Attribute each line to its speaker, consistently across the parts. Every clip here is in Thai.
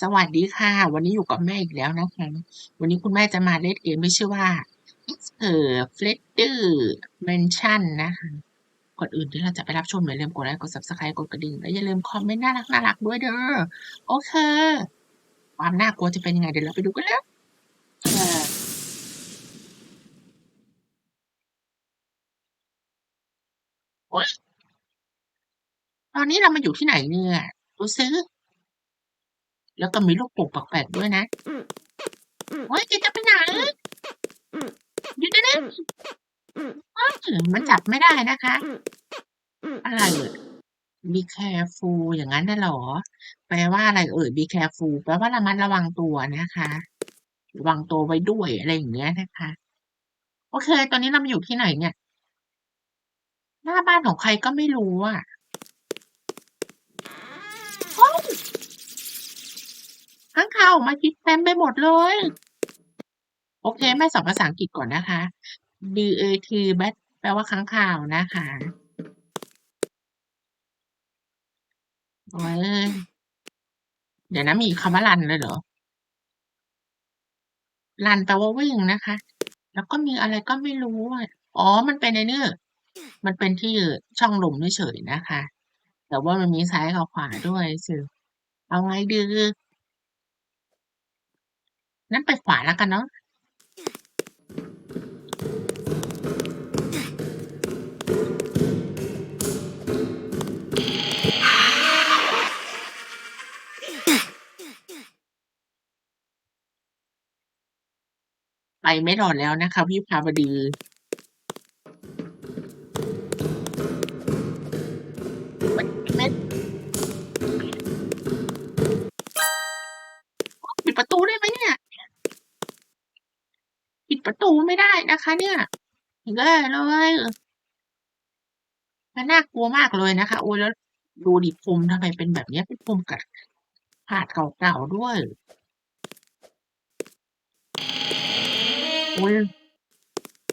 Speaker 1: สวัสดีค่ะ วันนี้อยู่กับแม่อีกแล้วนะคะ วันนี้คุณแม่จะมาเล่นเกมที่ชื่อว่าเออ Flitter Mansion นะคะก่อนอื่นที่เราจะไปรับชมอย่าลืมกดไลค์กด Subscribe กดกระดิ่ง และอย่าลืมคอมเมนต์น่ารักน่ารักด้วยเด้อ โอเค ความน่ากลัวจะเป็นยังไงเดี๋ยวเราไปดูกันแล้วโอ๊ยตอนนี้เรามาอยู่ที่ไหนเนี่ยดูซิ แล้วก็มีลูกโป่งแปลกๆด้วยนะโอ๊ยแกจะไปไหนอยู่ที่นี่อ้าวมันจับไม่ได้นะคะ อะไรเอ่ย be careful อย่างนั้นน่ะเหรอ แปลว่าอะไรเอ่ย be careful แปลว่าระมัดระวังตัวนะคะ ระวังตัวไว้ด้วยอะไรอย่างเงี้ยนะคะ โอเค ตอนนี้เราอยู่ที่ไหนเนี่ย หน้าบ้านของใครก็ไม่รู้อะโอ้ย ค้างคาวออกมาคิดเต็มไปหมดเลย โอเค แม่สอนภาษาอังกฤษก่อนนะคะ B A T bat แปลว่าค้างคาวนะคะโอ้ยเดี๋ยวนะมีคำว่ารันเลยเหรอรันแปลว่าวิ่งนะคะ แล้วก็มีอะไรก็ไม่รู้อะอ๋อ มันเป็นไอ้เนี่ยมันเป็นที่ช่องลมเฉยๆนะคะ แต่ว่ามันมีซ้ายกับขวาด้วยสิเอาไงดี นั่นไปขวาแล้วกันเนาะไปไม่รอดแล้วนะคะพี่พาวดี ปิดประตูไม่ได้นะคะ เนี่ยแย่เลยมันน่ากลัวมากเลยนะคะ โอ้ยแล้วดูดิพรมทำไมเป็นแบบนี้เป็นพรมกับผาดเก่าๆด้วยโอ้ย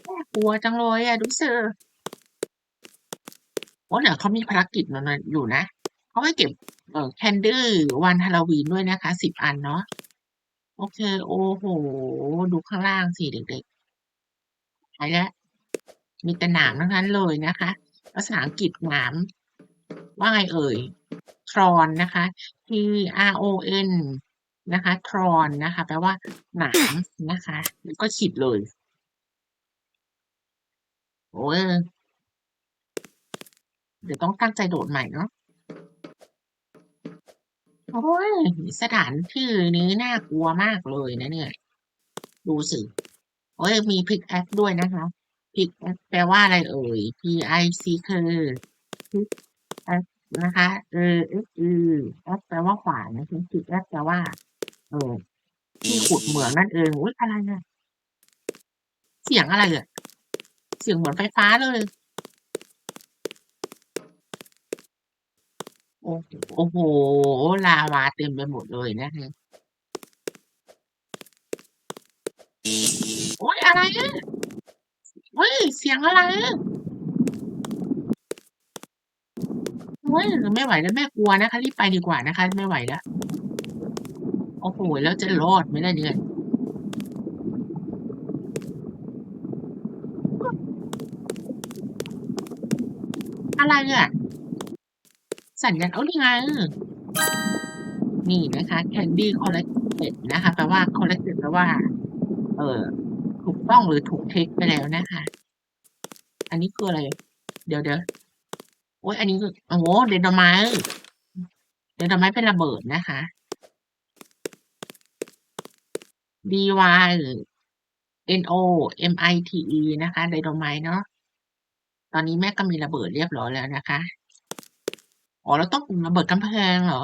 Speaker 1: น่ากลัวจังเลยอะดูสิโอ้เดี๋ยวเขามีภารกิจอยู่นะเขาให้เก็บแคนดี้วันฮาโลวีนด้วยนะคะสิบอันเนาะ โอเค โอ้โห ดูข้างล่างสิเด็กๆไปแล้ว มีแต่หนามทั้งนั้นเลยนะคะ ภาษาอังกฤษหนาม ว่าไงเอ่ย ทรอนนะคะ T R O N นะคะ ทรอนนะคะ แปลว่าหนามนะคะ แล้วก็ขีดเลย โอ้เดี๋ยวต้องตั้งใจโดดใหม่เนาะ โอ้ยสถานที่นี้น่ากลัวมากเลยนะเนี่ย ดูสิโอ้ยมีพิกแอคด้วยนะคะพิกแอคแปลว่าอะไรเอ่ย P I C K พิกแอคนะคะเออเอเอแอคแปลว่าขวานนะคะพิกแอคแปลว่า เออที่ขุดเหมืองนั่นเองอุ้ยอะไรเนี่ยเสียงอะไรอะเสียงเหมือนไฟฟ้าเลย โอ้โห ลาวาเต็มไปหมดเลยนะคะโอ้ยอะไรอะเฮ้ย เสียงอะไรอะโอ้ยไม่ไหวแล้วแม่กลัวนะคะ รีบไปดีกว่านะคะ ไม่ไหวแล้ว โอ้โห แล้วจะรอดไหมล่ะเนี่ยอะไรอะ สัญญาณเอานี่ไงนี่นะคะ Candy Collected นะคะแปลว่า Collected แปลว่า เออถูกต้องหรือถูกเทคไปแล้วนะคะ อันนี้คืออะไร เดี๋ยวเดี๋ยวโอ้ยอันนี้คือโอ้โหเดนดอไม้เดนดอไม้เป็นระเบิดนะคะ D Y N O M I T E นะคะไดโนไมต์เนาะตอนนี้แม่ก็มีระเบิดเรียบร้อยแล้วนะคะ อ๋อเราต้องระเบิดกำแพงเหรอ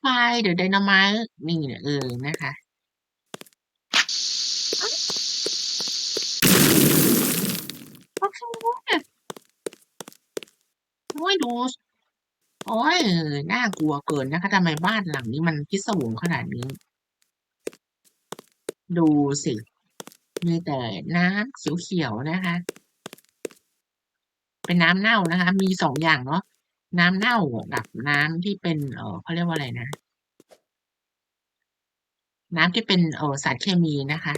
Speaker 1: ไฟเดี๋ยวไดนาไมต์นี่เนี่ยเออนะคะโอเคโอ้ยดูโอ้ยน่ากลัวเกินนะคะทำไมบ้านหลังนี้มันพิศวงขนาดนี้ ดูสิ มีแต่น้ำเขียวๆนะคะ เป็นน้ำเน่านะคะ มีสองอย่างเนาะ น้ำเน่ากับน้ำที่เป็น เอ่อเขาเรียกว่าอะไรนะ น้ำที่เป็นเอ่อสารเคมีนะคะ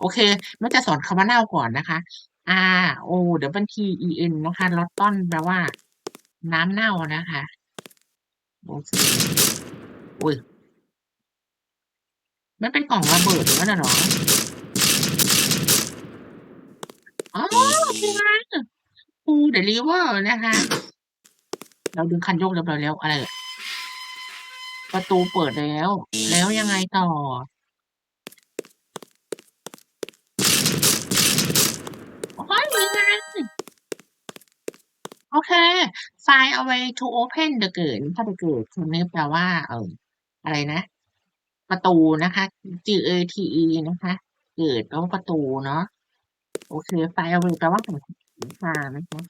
Speaker 1: โอเคมันจะสอนคำว่าเน่าก่อนนะคะ R O W T E N นะคะลอตตอนแปลว่า น้ำเน่านะคะโอเคอุ้ยมันเป็นกล่องระเบิดหรือว่าน่ะเหรออ๋อโอเคนะ ฟูเดลิเวอร์นะคะ เราดึงคันโยกเรียบร้อยแล้วอะไรประตูเปิดแล้ว แล้วยังไงต่อ โอ้ยมีงานโอเค find a way to open the gate ถ้า the gate คือนี้แปลว่า เอออะไรนะ ประตูนะคะ G A T E นะคะ gate แปลว่าประตูเนาะ โอเค find a way แปลว่าหา ทางนะคะ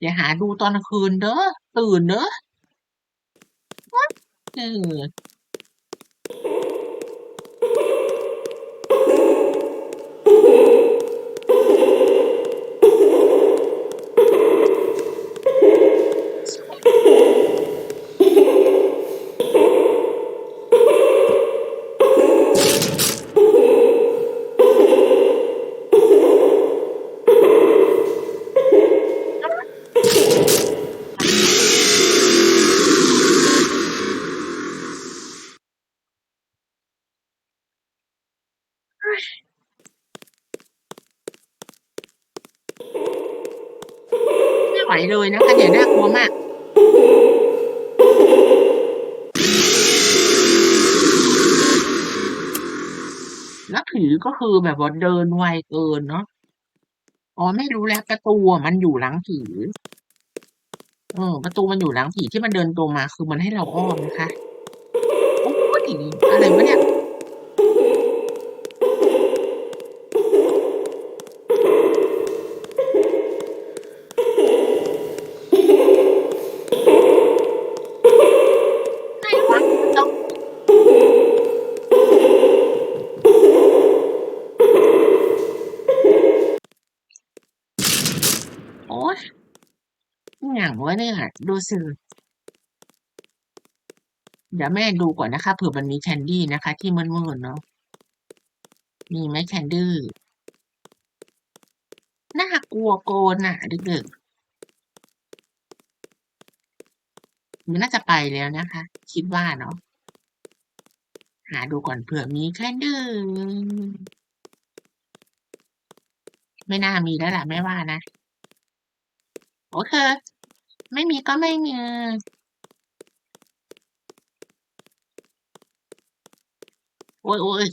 Speaker 1: อย่าหาดูตอนคืนเด้อตื่นเด้อเออ ไม่ไหว เลยนะคะเนี่ยน่ากลัวมากแล้วผีก็คือแบบว่าเดินไวเกินเนาะ อ๋อไม่รู้แล้วประตูมันอยู่หลังผีเออประตูมันอยู่หลังผีที่มันเดินตรงมา คือมันให้เราอ้อมนะคะ โอ้ยอะไรวะเนี่ย ไหนวะต้อง โอ๊ยอหยังวะเนี่ย ดูสิเดี๋ยวแม่ดูก่อนนะคะเผื่อมันมีแคนดี้นะคะ ที่มืดๆเนาะมีไหมแคนดี้น่ากลัวโกนน่ะเด็กๆมันน่าจะไปแล้วนะคะ คิดว่าเนาะหาดูก่อนเผื่อมีแคนดี้ไม่น่ามีแล้วล่ะแม่ว่านะ โอเค ไม่มีก็ไม่มีโอ๊ยโอ๊ย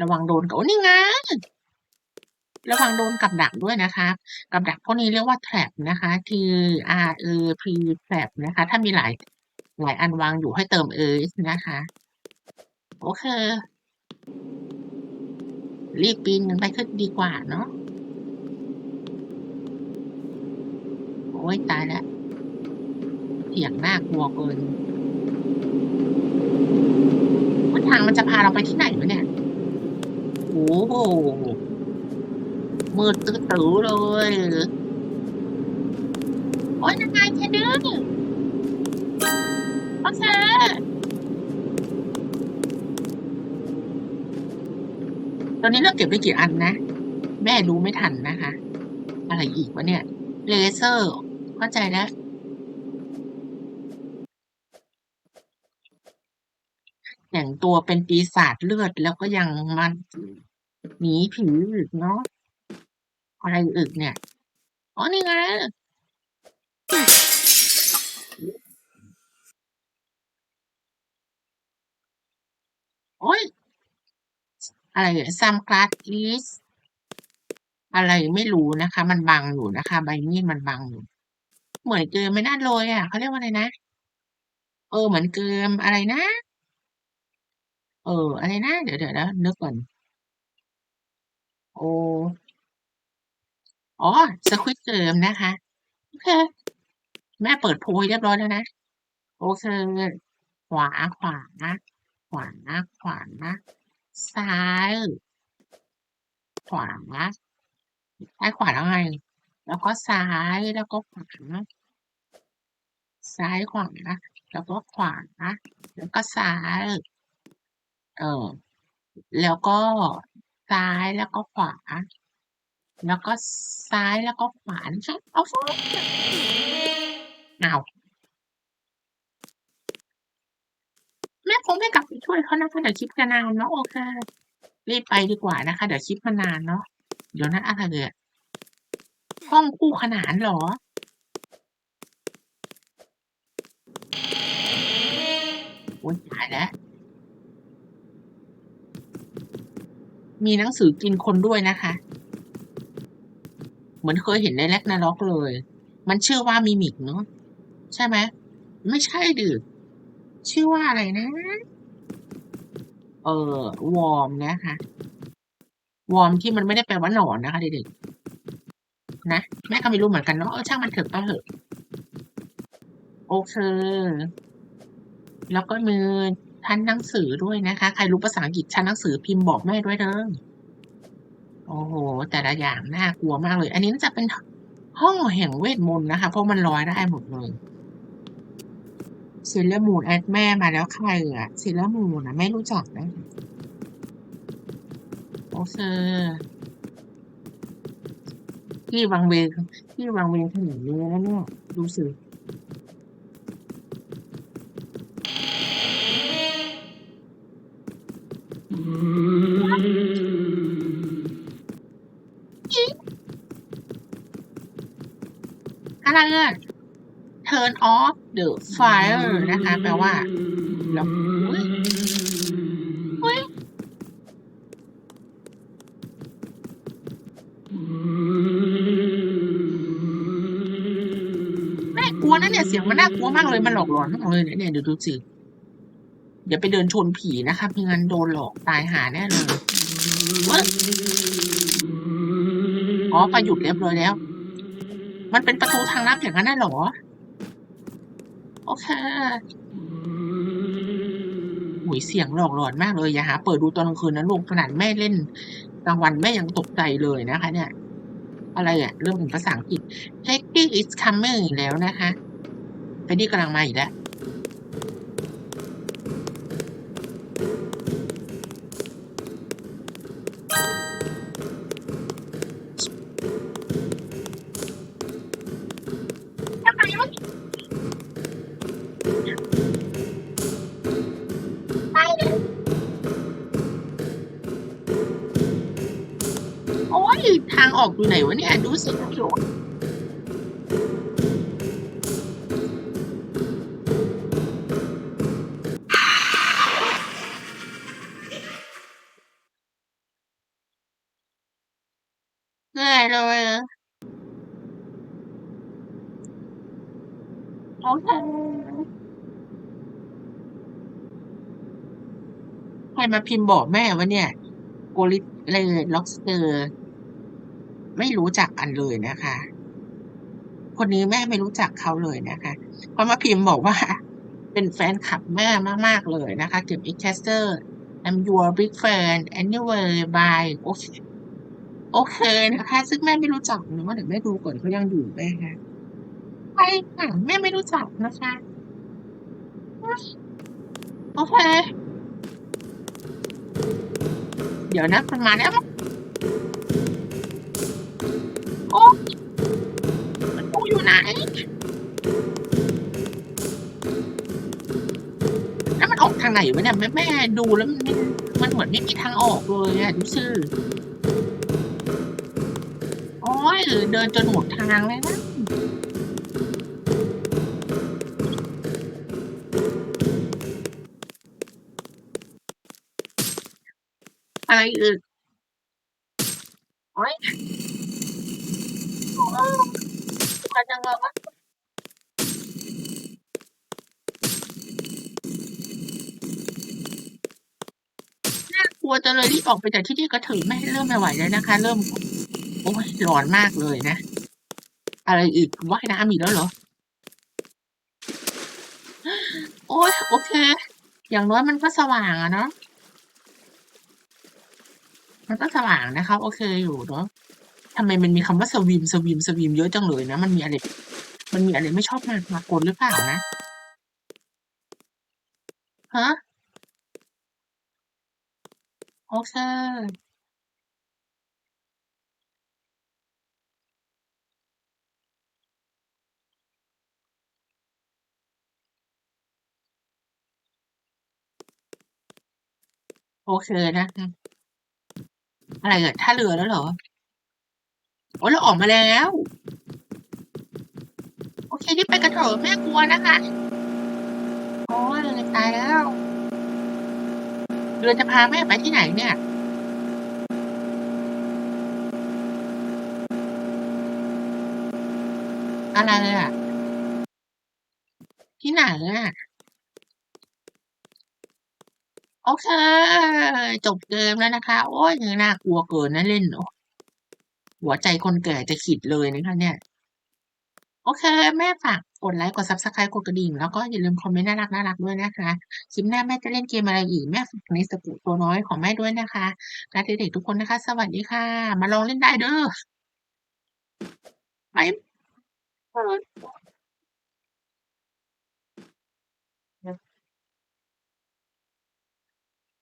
Speaker 1: ระวังโดนกับโอ้นี่ไงระวังโดนกับดักด้วยนะคะกับดักพวกนี้เรียกว่า trap นะคะ T R A P trap นะคะ ถ้ามีหลายหลายอันวางอยู่ให้เติม s นะคะ โอเค รีบปีนกันไปขึ้นดีกว่าเนาะ โอ๊ยตายแล้วเสียงน่ากลัวเกินว่าทางมันจะพาเราไปที่ไหนวะเนี่ย โอ้โหมืดตื้อๆเลย โอ๊ยนั่นไงแค่เดือนโอเคตอนนี้เราเก็บไปกี่อันนะ แม่ดูไม่ทันนะคะ อะไรอีกวะเนี่ย เลเซอร์ เข้าใจแล้วแต่งตัวเป็นปีศาจเลือดแล้วก็ยังมาหนีผีอีกเนาะอะไรอีกเนี่ยอ๋อนี่ไงโอ๊ยอะไรอะ some glass is อะไรไม่รู้นะคะ มันบังอยู่นะคะ ใบมีดมันบังอยู่ เหมือนเกมไอ้นั่นเลยอะเขาเรียกว่าอะไรนะ เออเหมือนเกมอะไรนะ เออ อะไรนะ เดี๋ยวๆนะนึกก่อน โอ้อ๋อ Squid Game นะคะโอเคแม่เปิดโพยเรียบร้อยแล้วนะ โอเค ขวาขวานะขวานะขวานะซ้าย ขวาซ้ายขวาแล้วไง แล้วก็ซ้ายแล้วก็ขวาซ้ายขวาแล้วก็ขวาแล้วก็ซ้าย เออแล้วก็ซ้ายแล้วก็ขวา แล้วก็ซ้ายแล้วก็ขวาใช่เอาฟเอาแม่คงไม่กลับไปช่วยเขานะคะเดี๋ยวคลิปจะนานเนาะโอเครีบไปดีกว่านะคะ เดี๋ยวคลิปมันนานเนาะเดี๋ยวนะอะไรเลย ห้องคู่ขนานหรอ โอ้ยตายแล้ว มีหนังสือกินคนด้วยนะคะ เหมือนเคยเห็นในแรกนาล็อกเลย มันชื่อว่ามิมิกเนาะใช่ไหม ไม่ใช่ดิชื่อว่าอะไรนะ เออวอร์มนะคะ วอร์มที่มันไม่ได้แปลว่าหนอนนะคะเด็กๆ นะ แม่ก็ไม่รู้เหมือนกันเนาะเออช่างมันเถอะก็เถอะโอเค แล้วก็มีชั้นหนังสือด้วยนะคะ ใครรู้ภาษาอังกฤษชั้นหนังสือพิมพ์บอกแม่ด้วยเด้อโอ้โห แต่ละอย่างน่ากลัวมากเลย อันนี้น่าจะเป็นห้องแห่งเวทมนต์นะคะ เพราะมันลอยได้หมดเลยเซเลอร์มูนแอดแม่มาแล้วใครอะเซเลอร์มูนอะไม่รู้จักนะโอเค ที่วังเวงที่วังเวงขนาดนี้แล้วเนี่ยดูสิอะไรอะ turn off the fire นะคะ แปลว่าแล้ว มันน่ากลัวมากเลยมันหลอกหลอนมากเลยเนี่ยเนี่ยเดี๋ยวดูสิเดี๋ยวไปเดินชนผีนะคะไม่งั้นโดนหลอกตายหาแน่เลยอ๋อไฟหยุดเรียบร้อยแล้ว มันเป็นประตูทางลับอย่างนั้นน่ะเหรอ โอเคหุยเสียงหลอกหลอนมากเลยอย่าหาเปิดดูตอนกลางคืนนะลูกขนาดแม่เล่นกลางวันแม่ยังตกใจเลยนะคะ เนี่ย อะไรอะเรื่องภาษาอังกฤษ Heidi is coming อีกแล้วนะคะ เฟดดี้กำลังมาอีกแล้วโอ้ยทางออกอยู่ไหนวะเนี่ย ดูสิ โอเคใครมาพิมพ์บอกแม่ว่าเนี่ยโกลิอะไรล็อกสเตอร์ ไม่รู้จักกันเลยนะคะ คนนี้แม่ไม่รู้จักเขาเลยนะคะเขามาพิมพ์บอกว่า เป็นแฟนคลับแม่มาก ๆ เลยนะคะเก็บ e c a s t e r I'm your big fan anyway by โอเคโอเคนะคะ ซึ่งแม่ไม่รู้จักนะว่าเดี๋ยวแม่ดูก่อนเขายังอยู่ไหมคะ ใช่ค่ะแม่ไม่รู้จักนะคะโอเค เดี๋ยวนะมันมาแล้วโอ้มันกูอยู่ไหน แล้วมันออกทางไหนวะเนี่ยแม่แม่ดูแล้วมันไม่มันเหมือนไม่มีทางออกเลยอะดูซื่อโอ้ยเดินจนหมดทางเลยนะ อะไรอีกโอ้ยโอ้มาจังเลยวะน่ากลัวจังเลยรีบออกไปจากที่นี่ก็ถึงแม่เริ่มไม่ไหวแล้วนะคะ เริ่ม โอ้ยร้อนมากเลยนะ อะไรอีกว่ายน้ำอีกแล้วเหรอ โอ้ยโอเค อย่างน้อยมันก็สว่างอะเนาะ มันก็สว่างนะคะ โอเคอยู่เนาะทำไมมันมีคำว่าสวิมสวิมสวิมเยอะจังเลยนะ มันมีอะไร มันมีอะไรไม่ชอบมาพากลหรือเปล่านะ?ฮะ?โอเคโอเคนะ อะไรอะท่าเรือแล้วเหรอ?โอ๊ยเราออกมาแล้ว โอเครีบไปกันเถอะแม่กลัวนะคะโอ๊ยตายแล้ว เรือจะพาแม่ไปที่ไหนเนี่ย?อะไรอะ?ที่ไหนอะ? โอเค จบเกมแล้วนะคะ โอ๊ยน่ากลัวเกินนะเล่นโอ้หัวใจคนแก่จะขิดเลยนะคะเนี่ย โอเค แม่ฝากกดไลก์กด Subscribe กดกระดิ่ง แล้วก็อย่าลืมคอมเมนต์น่ารักๆด้วยนะคะคลิปหน้าแม่จะเล่นเกมอะไรอีก แม่ฝาก Nezuko ตัวน้อยของแม่ด้วยนะคะรักเด็กๆทุกคนนะคะ สวัสดีค่ะ มาลองเล่นได้เด้อบ๊ายเออ